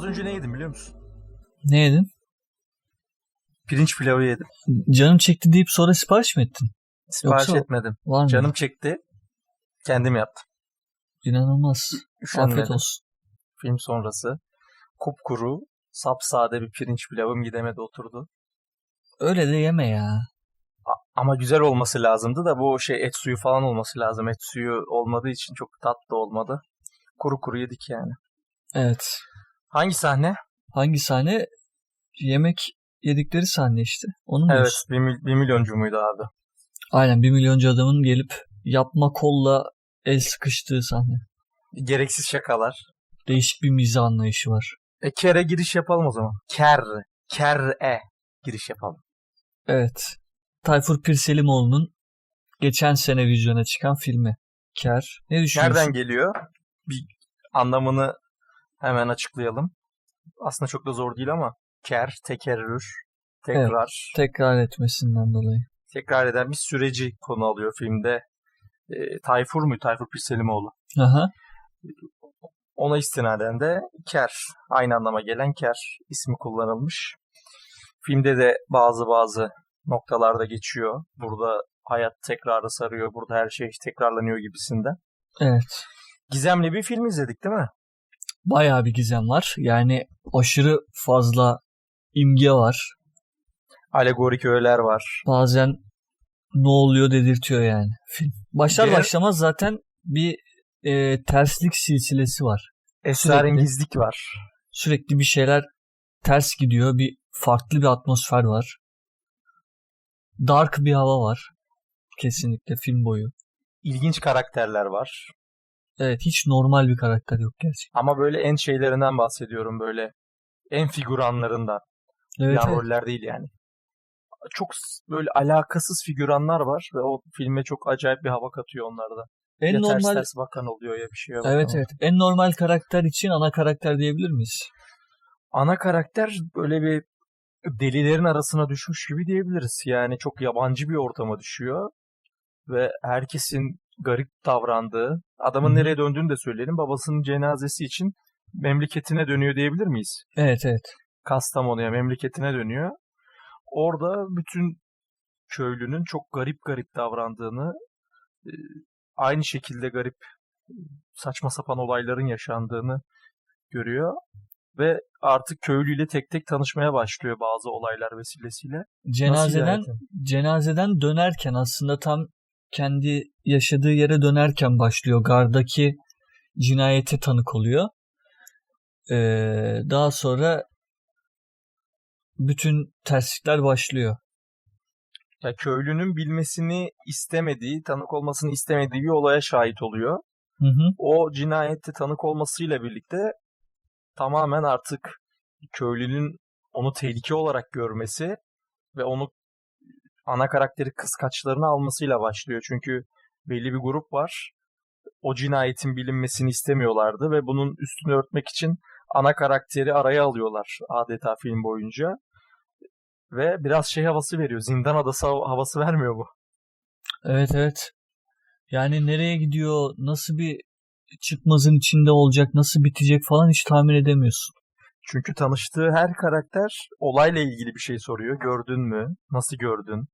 Az önce ne yedim biliyor musun? Ne yedin? Pirinç pilavı yedim. Canım çekti deyip sonra sipariş mi ettin? Sipariş Yoksa- etmedim. Var mı? Canım çekti. Kendim yaptım. İnanılmaz. Üşenmedim. Afiyet olsun. Film sonrası. Kupkuru, sapsade bir pirinç pilavım gidemedi oturdu. Öyle de yeme ya. Ama güzel olması lazımdı da bu şey et suyu falan olması lazım. Et suyu olmadığı için çok tatlı olmadı. Kuru kuru yedik yani. Evet. Hangi sahne? Hangi sahne? Yemek yedikleri sahne işte. Onu mu Evet, diyorsun? bir, mil- bir milyoncu muydu abi? Aynen bir milyoncu adamın gelip yapma kolla el sıkıştığı sahne. Gereksiz şakalar. Değişik bir mizah anlayışı var. E kere giriş yapalım o zaman. Ker, ker-e giriş yapalım. Evet. Tayfur Pirselimoğlu'nun geçen sene vizyona çıkan filmi. Ker. Ne düşünüyorsun? Nereden geliyor? Bir anlamını hemen açıklayalım. Aslında çok da zor değil ama ker, tekerrür, tekrar, Tekrar etmesinden dolayı. tekrar eden bir süreci konu alıyor filmde. E, Tayfur mu? Tayfur Pirselimoğlu. Aha. Ona istinaden de ker, aynı anlama gelen ker ismi kullanılmış. Filmde de bazı bazı noktalarda geçiyor. Burada hayat tekrarı sarıyor, burada her şey tekrarlanıyor gibisinden. Evet. Gizemli bir film izledik değil mi? Bayağı bir gizem var. Yani aşırı fazla imge var. Alegorik öğeler var. Bazen ne oluyor dedirtiyor yani film. Başlar Diğer- başlamaz zaten bir e, terslik silsilesi var. Esrarengizlik var. Sürekli bir şeyler ters gidiyor. Bir farklı bir atmosfer var. Dark bir hava var. Kesinlikle film boyu. İlginç karakterler var. Evet hiç normal bir karakter yok gerçekten. Ama böyle en şeylerinden bahsediyorum böyle. En figüranlarından. Evet, Yan evet. roller değil yani. Çok böyle alakasız figüranlar var ve o filme çok acayip bir hava katıyor onlarda. En ya ters normal ters bakan oluyor ya bir bakan Evet evet. En normal karakter için ana karakter diyebilir miyiz? Ana karakter böyle bir delilerin arasına düşmüş gibi diyebiliriz. Yani çok yabancı bir ortama düşüyor ve herkesin garip davrandığı, adamın nereye döndüğünü de söyleyelim. Babasının cenazesi için memleketine dönüyor diyebilir miyiz? Evet evet. Kastamonu'ya memleketine dönüyor. Orada bütün köylünün çok garip garip davrandığını, e, aynı şekilde garip saçma sapan olayların yaşandığını görüyor ve artık köylüyle tek tek tanışmaya başlıyor bazı olaylar vesilesiyle. Cenazeden cenazeden dönerken aslında tam kendi yaşadığı yere dönerken başlıyor. Gardaki cinayete tanık oluyor. Ee, daha sonra bütün terslikler başlıyor. Ya köylünün bilmesini istemediği, tanık olmasını istemediği bir olaya şahit oluyor. Hı hı. o cinayette tanık olmasıyla birlikte tamamen artık köylünün onu tehlike olarak görmesi ve onu ana karakteri kıskaçlarına almasıyla başlıyor. Çünkü belli bir grup var. O cinayetin bilinmesini istemiyorlardı ve bunun üstünü örtmek için ana karakteri araya alıyorlar adeta film boyunca. Ve biraz şey havası veriyor. Zindan adası hav- havası vermiyor bu. Evet evet. Yani nereye gidiyor, nasıl bir çıkmazın içinde olacak, nasıl bitecek falan hiç tahmin edemiyorsun. Çünkü tanıştığı her karakter olayla ilgili bir şey soruyor. Gördün mü? Nasıl gördün?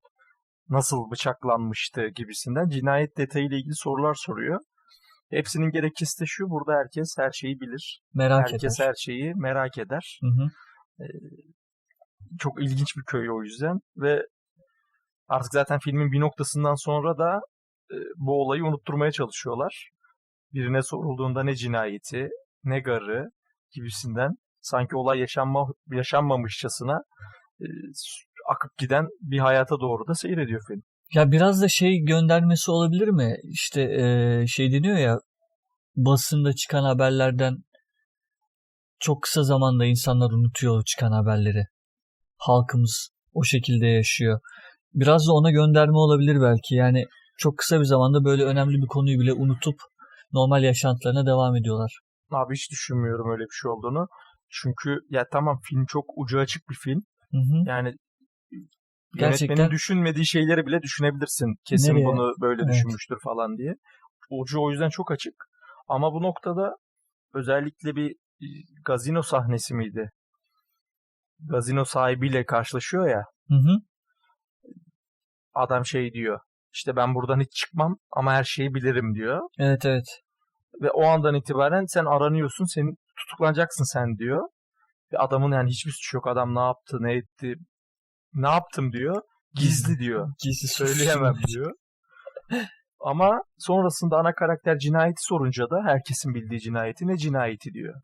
Nasıl bıçaklanmıştı gibisinden cinayet detayıyla ilgili sorular soruyor. Hepsinin gerekçesi de şu. Burada herkes her şeyi bilir. Merak herkes eder. her şeyi merak eder. Hı hı. Çok ilginç bir köy o yüzden ve artık zaten filmin bir noktasından sonra da e, bu olayı unutturmaya çalışıyorlar. Birine sorulduğunda ne cinayeti, ne garı gibisinden sanki olay yaşanma, yaşanmamışçasına e, akıp giden bir hayata doğru da seyrediyor film. Ya biraz da şey göndermesi olabilir mi? İşte eee, şey deniyor ya basında çıkan haberlerden çok kısa zamanda insanlar unutuyor çıkan haberleri. Halkımız o şekilde yaşıyor. Biraz da ona gönderme olabilir belki. Yani çok kısa bir zamanda böyle önemli bir konuyu bile unutup normal yaşantılarına devam ediyorlar. Abi hiç düşünmüyorum öyle bir şey olduğunu. Çünkü ya tamam film çok ucu açık bir film. Hı hı. Yani Gerçekten- yönetmenin düşünmediği şeyleri bile düşünebilirsin. Kesin Nereye? bunu böyle Evet. düşünmüştür falan diye. Ucu o yüzden çok açık. Ama bu noktada özellikle bir gazino sahnesi miydi? Gazino sahibiyle karşılaşıyor ya. Hı hı. Adam şey diyor. İşte ben buradan hiç çıkmam ama her şeyi bilirim diyor. Evet evet. Ve o andan itibaren sen aranıyorsun. Senin tutuklanacaksın sen diyor. Ve adamın yani hiçbir suçu yok. Adam ne yaptı, ne etti, ne yaptım diyor. Gizli diyor. Gizli Söyleyemem diyor. Ama sonrasında ana karakter cinayeti sorunca da herkesin bildiği cinayeti ne cinayeti diyor.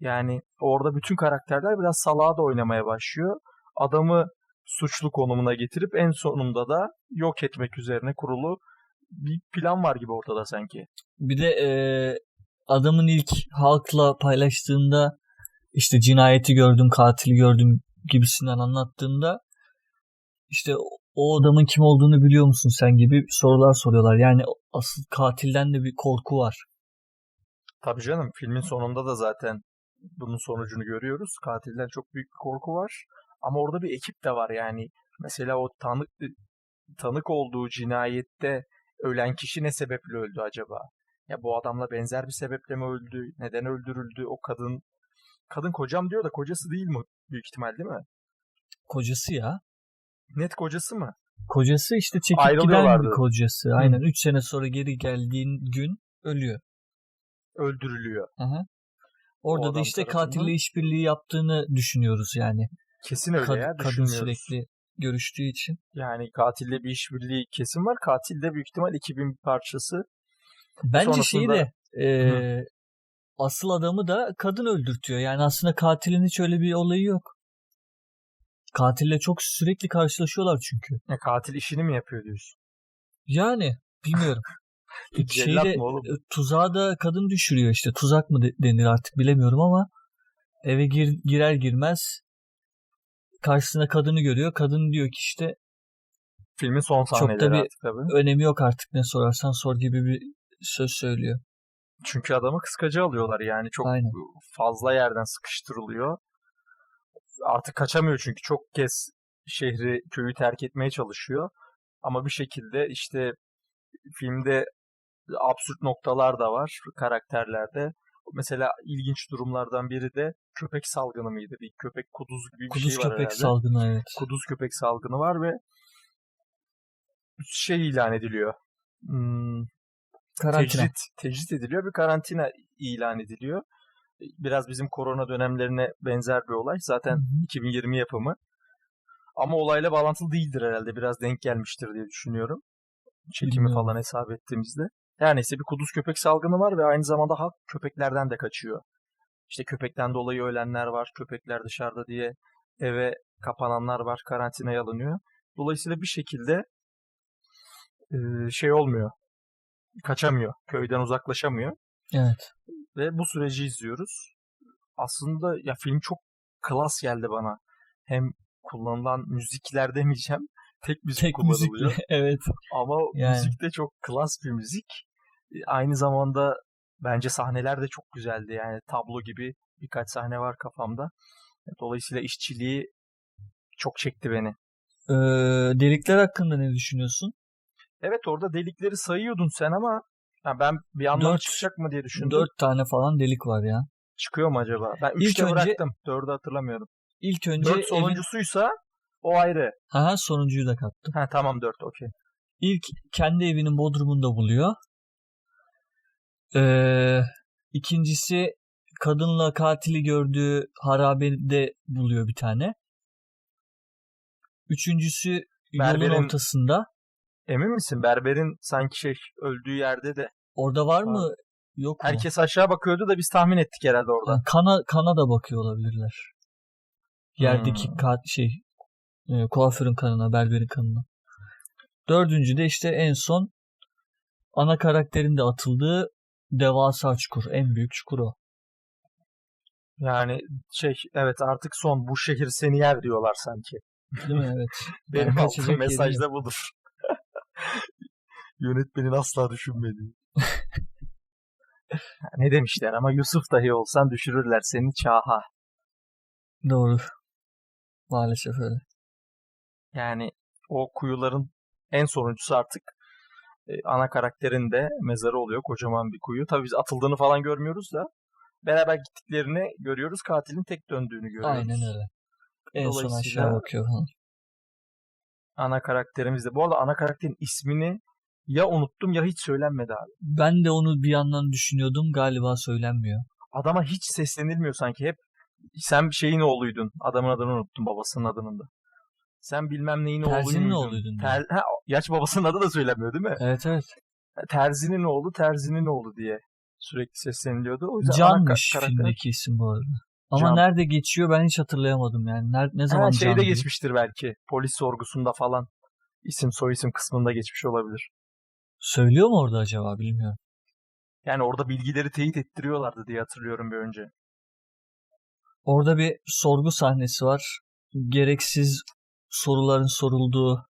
Yani orada bütün karakterler biraz salağa da oynamaya başlıyor. Adamı suçlu konumuna getirip en sonunda da yok etmek üzerine kurulu bir plan var gibi ortada sanki. Bir de e, adamın ilk halkla paylaştığında işte cinayeti gördüm, katili gördüm gibisinden anlattığında işte o adamın kim olduğunu biliyor musun sen gibi sorular soruyorlar. Yani asıl katilden de bir korku var. Tabii canım filmin sonunda da zaten bunun sonucunu görüyoruz. Katilden çok büyük bir korku var. Ama orada bir ekip de var yani. Mesela o tanık tanık olduğu cinayette ölen kişi ne sebeple öldü acaba? Ya bu adamla benzer bir sebeple mi öldü? Neden öldürüldü? O kadın kadın kocam diyor da kocası değil mi? Büyük ihtimal değil mi? Kocası ya. Net kocası mı? Kocası işte çekip giden bir kocası. Aynen 3 sene sonra geri geldiğin gün ölüyor. Öldürülüyor. Aha. Orada da işte tarafından. katille işbirliği yaptığını düşünüyoruz yani. Kesin öyle Kad- ya. kadın sürekli görüştüğü için. Yani katille bir işbirliği kesin var. Katil de büyük ihtimal ekibin bir parçası. Bence şeyi Sonrasında- de e, asıl adamı da kadın öldürtüyor. Yani aslında katilin hiç öyle bir olayı yok. Katille çok sürekli karşılaşıyorlar çünkü. Ya katil işini mi yapıyor diyorsun? Yani bilmiyorum. Şeyde, tuzağa da kadın düşürüyor işte. Tuzak mı de- denir artık bilemiyorum ama eve gir, girer girmez karşısına kadını görüyor. Kadın diyor ki işte Filmin son Çok sahneleri da bir- artık tabii. önemi yok artık ne sorarsan sor gibi bir söz söylüyor. Çünkü adamı kıskacı alıyorlar yani çok Aynen. fazla yerden sıkıştırılıyor. Artık kaçamıyor çünkü çok kez şehri, köyü terk etmeye çalışıyor. Ama bir şekilde işte filmde absürt noktalar da var karakterlerde. Mesela ilginç durumlardan biri de köpek salgını mıydı? Bir köpek kuduz gibi bir Kuduz şey var köpek herhalde. salgını evet. Kuduz köpek salgını var ve şey ilan ediliyor. Hmm, Karantina. tecrit, tecrit ediliyor. Bir karantina ilan ediliyor. Biraz bizim korona dönemlerine benzer bir olay. Zaten Hı hı. 2020 yapımı. Ama olayla bağlantılı değildir herhalde. Biraz denk gelmiştir diye düşünüyorum. Çekimi Bilmiyorum. falan hesap ettiğimizde. Her neyse bir kuduz köpek salgını var ve aynı zamanda halk köpeklerden de kaçıyor. İşte köpekten dolayı ölenler var. Köpekler dışarıda diye eve kapananlar var. Karantinaya alınıyor. Dolayısıyla bir şekilde şey olmuyor. Kaçamıyor. Köyden uzaklaşamıyor. Evet. Ve bu süreci izliyoruz. Aslında ya film çok klas geldi bana. Hem kullanılan müzikler demeyeceğim. Tek müzik Tek kullanılıyor. müzikle evet. Ama Yani. müzik de çok klas bir müzik. E, Aynı zamanda bence sahneler de çok güzeldi. Yani tablo gibi birkaç sahne var kafamda. Dolayısıyla işçiliği çok çekti beni. Ee, delikler hakkında ne düşünüyorsun? Evet orada delikleri sayıyordun sen ama ha, ben bir anlam Dört- çıkacak mı diye düşündüm. Dört tane falan delik var ya. Çıkıyor mu acaba? Ben üçte önce- bıraktım. Dördü hatırlamıyorum. İlk önce Dört evin... sonuncusuysa o ayrı. Aha, sonuncuyu da kattım. Ha tamam dört okey. İlk kendi evinin bodrumunda buluyor. Ee, ikincisi kadınla katili gördüğü harabede buluyor bir tane. Üçüncüsü yolun Berberin- ortasında. Emin misin? Berber'in sanki şey öldüğü yerde de Orada var mı? Yok mu? herkes aşağı bakıyordu da biz tahmin ettik herhalde orada. Ha, kana kana da bakıyor olabilirler. Yerdeki Hmm. ka- şey e, kuaförün kanına, berberin kanına. Dördüncü de işte en son ana karakterin de atıldığı devasa çukur. En büyük çukur o. Yani şey evet artık son bu şehir seni yer diyorlar sanki. Değil mi? Evet. Benim Yani yeri mesaj da budur. Yönetmenin asla düşünmediği. ne demişler ama Yusuf dahi olsan düşürürler seni çaha. Doğru. Maalesef öyle. Yani o kuyuların en sonuncusu artık e, ana karakterin de mezarı oluyor. Kocaman bir kuyu. Tabii biz atıldığını falan görmüyoruz da beraber gittiklerini görüyoruz. Katilin tek döndüğünü görüyoruz. Aynen öyle. En son aşağı bakıyor falan. Ana karakterimiz de. Bu arada ana karakterin ismini ya unuttum ya hiç söylenmedi abi. Ben de onu bir yandan düşünüyordum. Galiba söylenmiyor. Adama hiç seslenilmiyor sanki. Hep sen şeyin oğluydun. Adamın adını unuttum babasının adını da. Sen bilmem neyin Terzinin oğluydun. oğluydun diyor. Ter, ha, gerçi babasının adı da söylenmiyor değil mi? Evet evet. Terzinin oğlu, Terzinin oğlu diye sürekli sesleniliyordu. O yüzden ana Canmış ka- karakter- filmdeki isim bu arada. Ama Can. nerede geçiyor ben hiç hatırlayamadım yani. Ner- ne zaman Ha, şeyde geçmiştir belki. Polis sorgusunda falan. isim soy isim kısmında geçmiş olabilir. Söylüyor mu orada acaba bilmiyorum. Yani orada bilgileri teyit ettiriyorlardı diye hatırlıyorum bir önce. Orada bir sorgu sahnesi var. Gereksiz soruların sorulduğu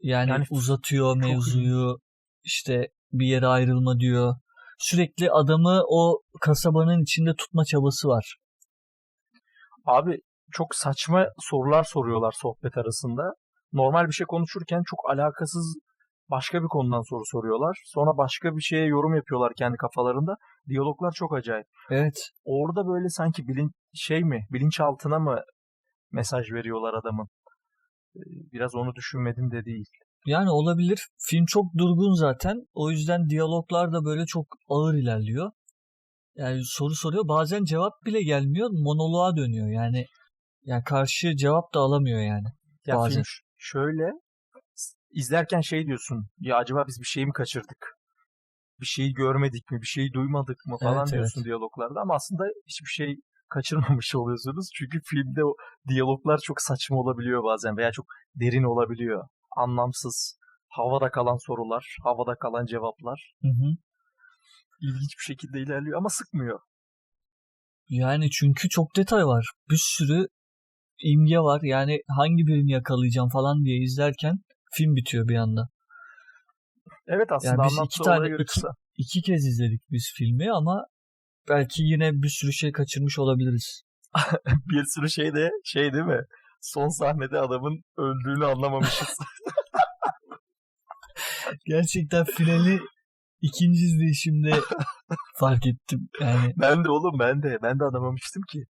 yani, Yani uzatıyor çok mevzuyu işte bir yere ayrılma diyor. Sürekli adamı o kasabanın içinde tutma çabası var. Abi çok saçma sorular soruyorlar sohbet arasında. Normal bir şey konuşurken çok alakasız başka bir konudan soru soruyorlar. Sonra başka bir şeye yorum yapıyorlar kendi kafalarında. Diyaloglar çok acayip. Evet. Orada böyle sanki bilin şey mi, bilinçaltına mı mesaj veriyorlar adamın? Ee, Biraz onu düşünmedim de değil. Yani olabilir. Film çok durgun zaten. O yüzden diyaloglar da böyle çok ağır ilerliyor. Yani soru soruyor. Bazen cevap bile gelmiyor. Monoloğa dönüyor. Yani yani karşı cevap da alamıyor yani. Ya Bazen. film şöyle izlerken şey diyorsun. Ya acaba biz bir şey mi kaçırdık? Bir şeyi görmedik mi? Bir şeyi duymadık mı falan Evet, diyorsun diyaloglarda ama aslında hiçbir şey kaçırmamış oluyorsunuz. Çünkü filmde o diyaloglar çok saçma olabiliyor bazen veya çok derin olabiliyor. Anlamsız, havada kalan sorular, havada kalan cevaplar Hı hı. ilginç bir şekilde ilerliyor ama sıkmıyor. Yani çünkü çok detay var. Bir sürü imge var. Yani hangi birini yakalayacağım falan diye izlerken film bitiyor bir anda. Evet aslında Yani biz iki tane- iki-. İki kez izledik biz filmi ama belki yine bir sürü şey kaçırmış olabiliriz. Bir sürü şey de şey değil mi? Son sahnede adamın öldüğünü anlamamışız. Gerçekten finali ikinci izleyişimde fark ettim. Yani ben de oğlum ben de. Ben de anlamamıştım ki.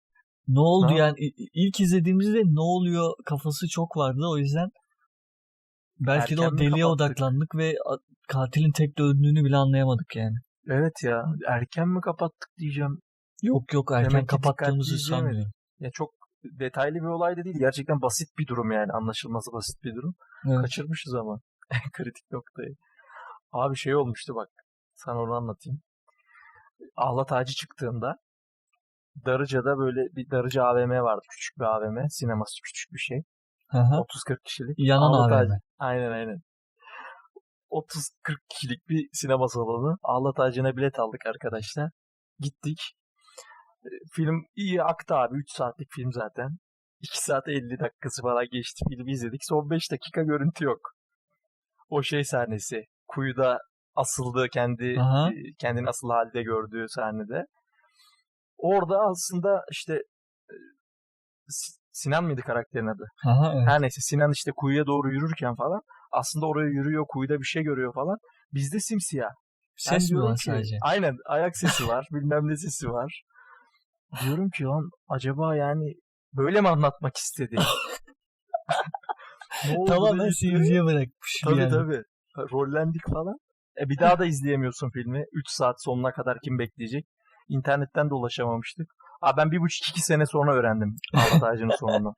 ne oldu Ne yani ilk izlediğimizde ne oluyor kafası çok vardı o yüzden belki de Erken o mi deliye kapattık? odaklandık ve katilin tek döndüğünü bile anlayamadık yani. Evet ya. Erken mi kapattık diyeceğim. Yok yok erken Demek kapattığımızı sanmıyorum. Ya çok detaylı bir olay da değil. Gerçekten basit bir durum yani. Anlaşılması basit bir durum. Evet. Kaçırmışız ama. Kritik noktayı. Abi şey olmuştu bak. Sana onu anlatayım. Ahlat Ağacı çıktığında Darıca'da böyle bir Darıca AVM vardı. Küçük bir AVM. Sineması küçük bir şey. Hı hı. 30-40 kişilik. Yanan Ahlat AVM. Ağacı- Aynen aynen. 30-40 kişilik bir sinema salonu. Ahlat Ağacı'na bilet aldık arkadaşlar. Gittik. Film iyi aktı abi. 3 saatlik film zaten. 2 saat 50 dakikası falan geçti. Filmi izledik. Son 5 dakika görüntü yok. O şey sahnesi. Kuyuda asıldığı kendi Aha. e, kendini asıl halde gördüğü sahnede. Orada aslında işte e, Sinan mıydı karakterin adı? Aha, evet. Her neyse Sinan işte kuyuya doğru yürürken falan aslında oraya yürüyor, kuyuda bir şey görüyor falan. Bizde simsiyah. Ses mi var ki, sadece? Aynen ayak sesi var, bilmem ne sesi var. Diyorum ki lan acaba yani böyle mi anlatmak istedi? Tamamen seyirciye bırakmış. Tabii yani. tabii. Rollendik falan. E bir daha da izleyemiyorsun filmi. 3 saat sonuna kadar kim bekleyecek? İnternetten de ulaşamamıştık. Aa, ben bir buçuk iki sene sonra öğrendim Ahmet Ağacı'nın sonunu.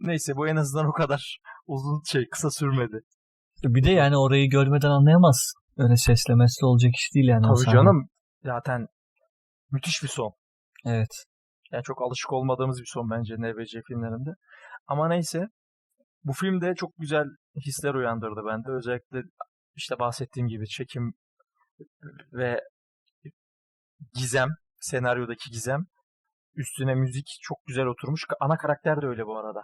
Neyse bu en azından o kadar uzun şey kısa sürmedi. Bir de yani orayı görmeden anlayamaz. Öyle sesle mesle olacak iş değil yani. Tabii canım zaten müthiş bir son. Evet. Yani çok alışık olmadığımız bir son bence NBC filmlerinde. Ama neyse bu film de çok güzel hisler uyandırdı bende. Özellikle işte bahsettiğim gibi çekim ve gizem, senaryodaki gizem. Üstüne müzik çok güzel oturmuş. Ana karakter de öyle bu arada.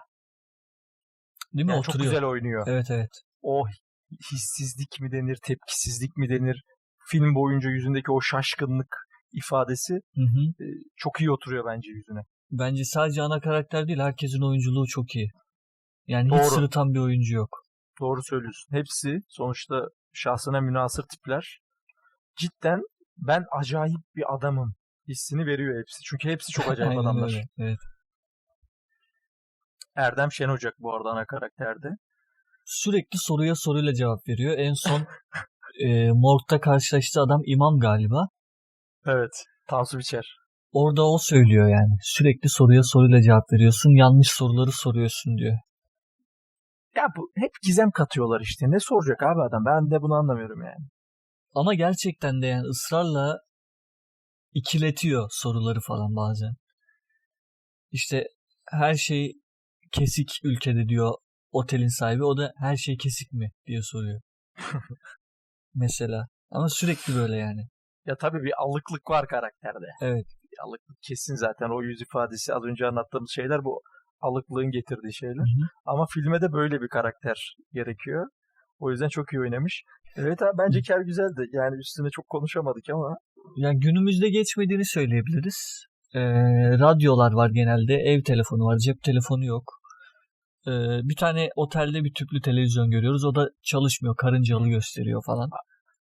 Değil mi? Yani çok Oturuyor. güzel oynuyor. Evet evet. O hissizlik mi denir, tepkisizlik mi denir? Film boyunca yüzündeki o şaşkınlık ifadesi Hı hı. e, çok iyi oturuyor bence yüzüne. Bence sadece ana karakter değil herkesin oyunculuğu çok iyi. Yani hiç Doğru. sırıtan bir oyuncu yok. Doğru söylüyorsun. Hepsi sonuçta şahsına münasır tipler. Cidden ben acayip bir adamım hissini veriyor hepsi. Çünkü hepsi çok acayip Aynen adamlar. öyle, Evet. Erdem Şenocak bu arada ana karakterde. Sürekli soruya soruyla cevap veriyor. En son e, morgda karşılaştığı adam imam galiba. Evet. Tansu Biçer. Orada o söylüyor yani. Sürekli soruya soruyla cevap veriyorsun. Yanlış soruları soruyorsun diyor. Ya bu hep gizem katıyorlar işte. Ne soracak abi adam? Ben de bunu anlamıyorum yani. Ama gerçekten de yani ısrarla ikiletiyor soruları falan bazen. İşte her şey kesik ülkede diyor otelin sahibi. O da her şey kesik mi diye soruyor. Mesela. Ama sürekli böyle yani. Ya tabii bir alıklık var karakterde. Evet. Bir alıklık kesin zaten. O yüz ifadesi az önce anlattığımız şeyler bu alıklığın getirdiği şeyler. Hı hı. Ama filme de böyle bir karakter gerekiyor. O yüzden çok iyi oynamış. Evet abi bence Ker güzeldi. Yani üstüne çok konuşamadık ama. Yani günümüzde geçmediğini söyleyebiliriz. Ee, radyolar var genelde. Ev telefonu var. Cep telefonu yok. Ee, bir tane otelde bir tüplü televizyon görüyoruz. O da çalışmıyor. Karıncalı gösteriyor falan.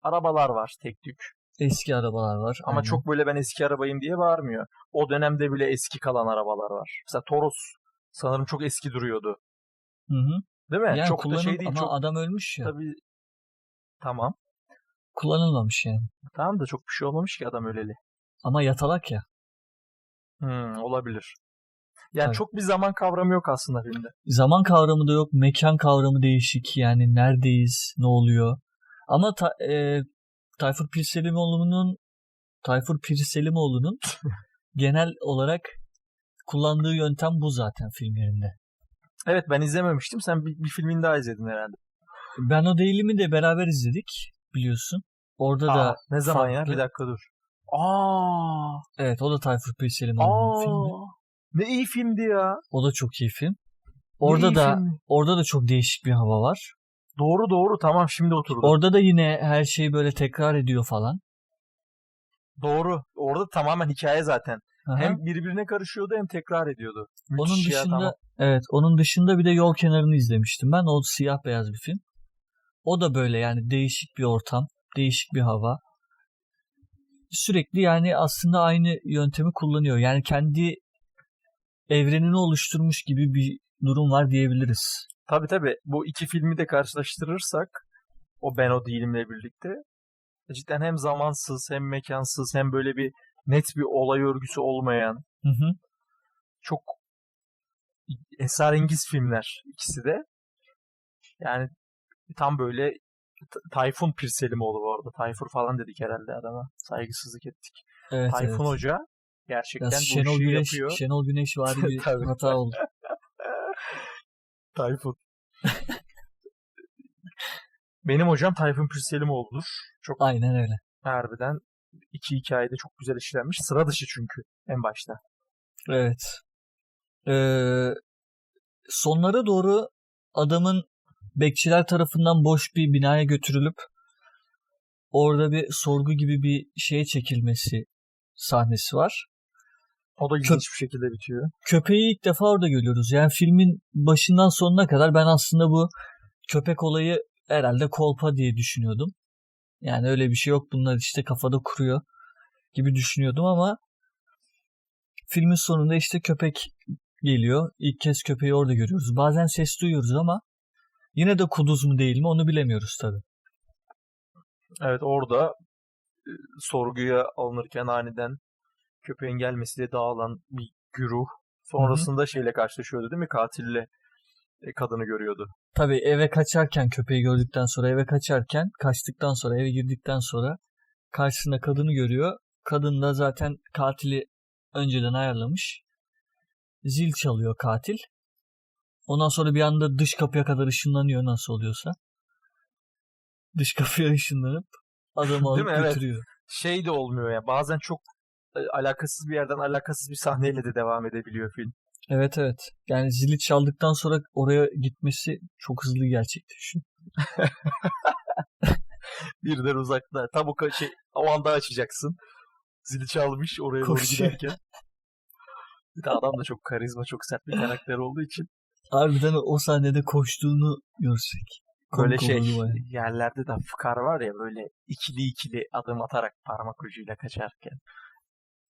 Arabalar var tek tük. Eski arabalar var. Ama aynen. çok böyle ben eski arabayım diye bağırmıyor. O dönemde bile eski kalan arabalar var. Mesela Toros sanırım çok eski duruyordu. Hı hı. Değil mi? Yani çok da kullanıl- şey değil. ama Çok adam ölmüş ya. tabii Tamam. Kullanılmamış yani. Tamam da çok bir şey olmamış ki adam öleli. Ama yatalak ya. Hmm, olabilir. Yani Tabii. çok bir zaman kavramı yok aslında filmde. Zaman kavramı da yok. Mekan kavramı değişik. Yani neredeyiz? Ne oluyor? Ama ta, e, Tayfur Pirselimoğlu'nun Tayfur Pirselimoğlu'nun genel olarak kullandığı yöntem bu zaten filmlerinde. Evet ben izlememiştim. Sen bir, bir filmini daha izledin herhalde. Ben o değilimi de beraber izledik biliyorsun. Orada Aa, da ne zaman ya? farklı. Bir dakika dur. Aa, evet o da Tayfur Pirselimoğlu'nun filmi. ne iyi filmdi ya. O da çok iyi film. Orada iyi da filmdi. orada da çok değişik bir hava var. Doğru doğru tamam şimdi oturdu. Orada da yine her şeyi böyle tekrar ediyor falan. doğru. Orada tamamen hikaye zaten. Aha. Hem birbirine karışıyordu hem tekrar ediyordu. Müthiş Onun ya, dışında tamam. evet onun dışında bir de Yol Kenarı'nı izlemiştim ben. O siyah beyaz bir film. O da böyle yani değişik bir ortam, değişik bir hava. Sürekli yani aslında aynı yöntemi kullanıyor. Yani kendi evrenini oluşturmuş gibi bir durum var diyebiliriz. Tabii tabii. Bu iki filmi de karşılaştırırsak o Ben O Değilim'le birlikte cidden hem zamansız hem mekansız hem böyle bir net bir olay örgüsü olmayan Hı hı. çok esrarengiz filmler ikisi de. Yani tam böyle Tayfun Pirselimoğlu bu arada. Tayfur falan dedik herhalde adama. Saygısızlık ettik. Evet, Tayfun evet. Hoca gerçekten Biraz bu Şenol işi Güneş, yapıyor. Şenol Güneş vari bir hata oldu. Tayfun. Benim hocam Tayfun Pirselimoğlu'dur. Çok Aynen öyle. harbiden iki hikayede çok güzel işlenmiş. Sıra dışı çünkü en başta. Evet. Ee, sonlara doğru adamın bekçiler tarafından boş bir binaya götürülüp orada bir sorgu gibi bir şeye çekilmesi sahnesi var. O da ilginç bir şekilde bitiyor. Köpeği ilk defa orada görüyoruz. Yani filmin başından sonuna kadar ben aslında bu köpek olayı herhalde kolpa diye düşünüyordum. Yani öyle bir şey yok. Bunlar işte kafada kuruyor gibi düşünüyordum ama filmin sonunda işte köpek geliyor. İlk kez köpeği orada görüyoruz. Bazen ses duyuyoruz ama yine de kuduz mu değil mi onu bilemiyoruz tabii. Evet orada e, sorguya alınırken aniden köpeğin gelmesiyle dağılan bir güruh. Sonrasında şeyle karşılaşıyordu değil mi? Katille e, kadını görüyordu. Tabii eve kaçarken köpeği gördükten sonra eve kaçarken kaçtıktan sonra eve girdikten sonra karşısında kadını görüyor. Kadın da zaten katili önceden ayarlamış. Zil çalıyor katil. Ondan sonra bir anda dış kapıya kadar ışınlanıyor nasıl oluyorsa. Dış kapıya ışınlanıp adamı alıp Değil mi? Evet. götürüyor. Şey de olmuyor ya. Bazen çok alakasız bir yerden alakasız bir sahneyle de devam edebiliyor film. Evet evet. Yani zili çaldıktan sonra oraya gitmesi çok hızlı gerçekleşiyor. Birden uzakta. Tam o şey, o anda açacaksın. Zili çalmış oraya doğru Koşuyor. giderken. Bir de adam da çok karizma, çok sert bir karakter olduğu için. Harbiden o sahnede koştuğunu görsek. Böyle şey yerlerde de fıkar var ya böyle ikili ikili adım atarak parmak ucuyla kaçarken.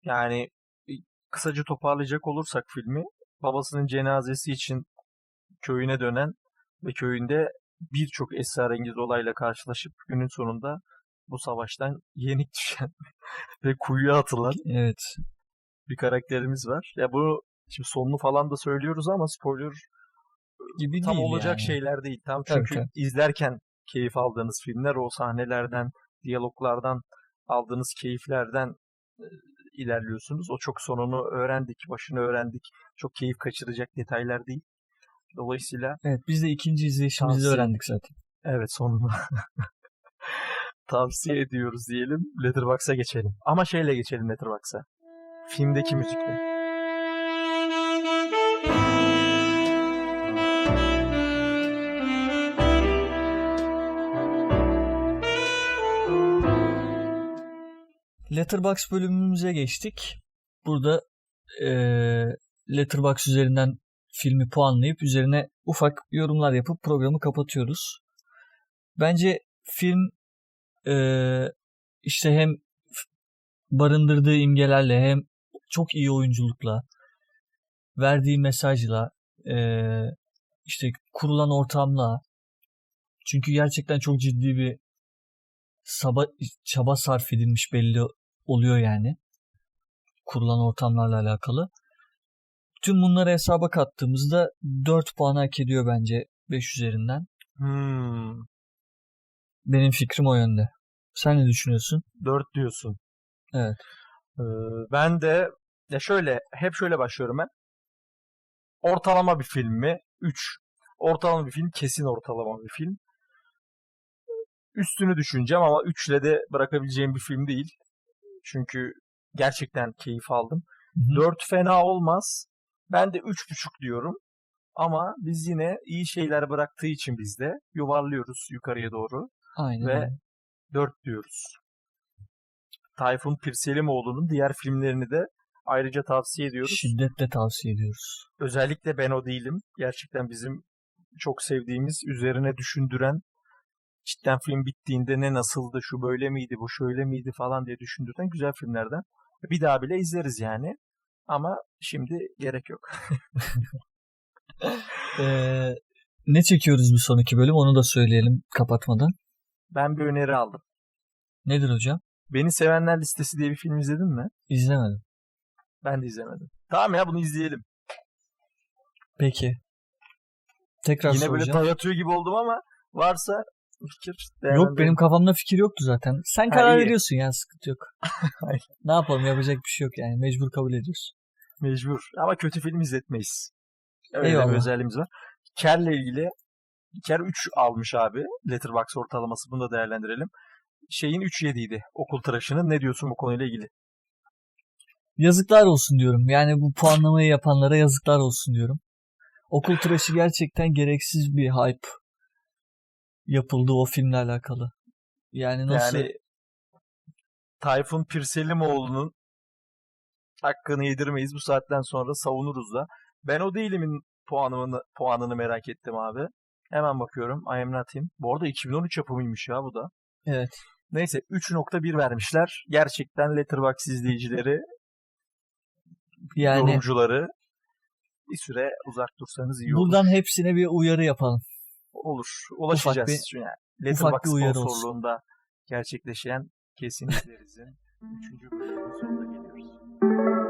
Yani kısaca toparlayacak olursak filmi babasının cenazesi için köyüne dönen ve köyünde birçok esrarengiz olayla karşılaşıp günün sonunda bu savaştan yenik düşen ve kuyuya atılan Evet. bir karakterimiz var. Ya bunu şimdi sonunu falan da söylüyoruz ama spoiler Gibi tam değil olacak yani. şeyler değil. Tam çünkü tabii. izlerken keyif aldığınız filmler o sahnelerden, diyaloglardan aldığınız keyiflerden e, ilerliyorsunuz. O çok sonunu öğrendik, başını öğrendik. Çok keyif kaçıracak detaylar değil. Dolayısıyla Evet biz de ikinci izleyişimizde Tavsiye- öğrendik zaten. evet sonunu tavsiye ediyoruz diyelim. Letterboxd'a geçelim. Ama şeyle geçelim Letterboxd'a. Filmdeki müzikle. Letterbox bölümümüze geçtik. Burada eee Letterbox üzerinden filmi puanlayıp üzerine ufak yorumlar yapıp programı kapatıyoruz. Bence film eee, işte hem barındırdığı imgelerle hem çok iyi oyunculukla verdiği mesajla eee, işte kurulan ortamla çünkü gerçekten çok ciddi bir saba, çaba sarf edilmiş belli oluyor yani. Kurulan ortamlarla alakalı. Tüm bunları hesaba kattığımızda 4 puan hak ediyor bence 5 üzerinden. Hmm, Benim fikrim o yönde. Sen ne düşünüyorsun? 4 diyorsun. Evet. Ee, ben de ya şöyle hep şöyle başlıyorum ben. Ortalama bir film mi? 3. Ortalama bir film kesin ortalama bir film. Üstünü düşüneceğim ama 3 ile de bırakabileceğim bir film değil. Çünkü gerçekten keyif aldım. Hı hı. 4 fena olmaz. Ben de 3.5 diyorum. Ama biz yine iyi şeyler bıraktığı için biz de yuvarlıyoruz yukarıya doğru. Aynen. ve öyle. 4 diyoruz. Tayfun Pirselimoğlu'nun diğer filmlerini de ayrıca tavsiye ediyoruz. Şiddetle tavsiye ediyoruz. Özellikle Ben O Değilim. Gerçekten bizim çok sevdiğimiz, üzerine düşündüren, cidden film bittiğinde ne nasıldı, şu böyle miydi, bu şöyle miydi falan diye düşündüren güzel filmlerden. Bir daha bile izleriz yani. Ama şimdi gerek yok. Ee, ne çekiyoruz bir sonraki bölüm onu da söyleyelim kapatmadan. Ben bir öneri aldım. Nedir hocam? Beni Sevenler Listesi diye bir film izledin mi? İzlemedim. Ben de izlemedim. Tamam ya bunu izleyelim. Peki. Tekrar Yine böyle soracağım. dayatıyor gibi oldum ama varsa fikir Yok benim kafamda fikir yoktu zaten. Sen Ha, karar iyi. veriyorsun ya sıkıntı yok. Ne yapalım yapacak bir şey yok yani mecbur kabul ediyoruz. Mecbur. Ama kötü film izletmeyiz. Öyle Eyvallah. bir özelliğimiz var. Ker'le ilgili Ker 3 almış abi. Letterboxd ortalaması bunu da değerlendirelim. Şeyin 3.7 idi. Okul tıraşının. Ne diyorsun bu konuyla ilgili? Yazıklar olsun diyorum. Yani bu puanlamayı yapanlara yazıklar olsun diyorum. Okul tıraşı gerçekten gereksiz bir hype yapıldı o filmle alakalı. Yani nasıl Yani Tayfun Pirselimoğlu'nun hakkını yedirmeyiz. Bu saatten sonra savunuruz da. Ben o değilimin puanını, puanını merak ettim abi. Hemen bakıyorum. I am not him. Bu arada 2013 yapımıymış ya bu da. evet Neyse 3.1 vermişler. Gerçekten Letterboxd izleyicileri, yani yorumcuları bir süre uzak dursanız iyi olur. buradan hepsine bir uyarı yapalım. Olur. Ulaşacağız. bir- Çünkü yani ufak bir uyarı olsun. gerçekleşen kesin izlerizin 3. bölümünün sonuna geliyoruz.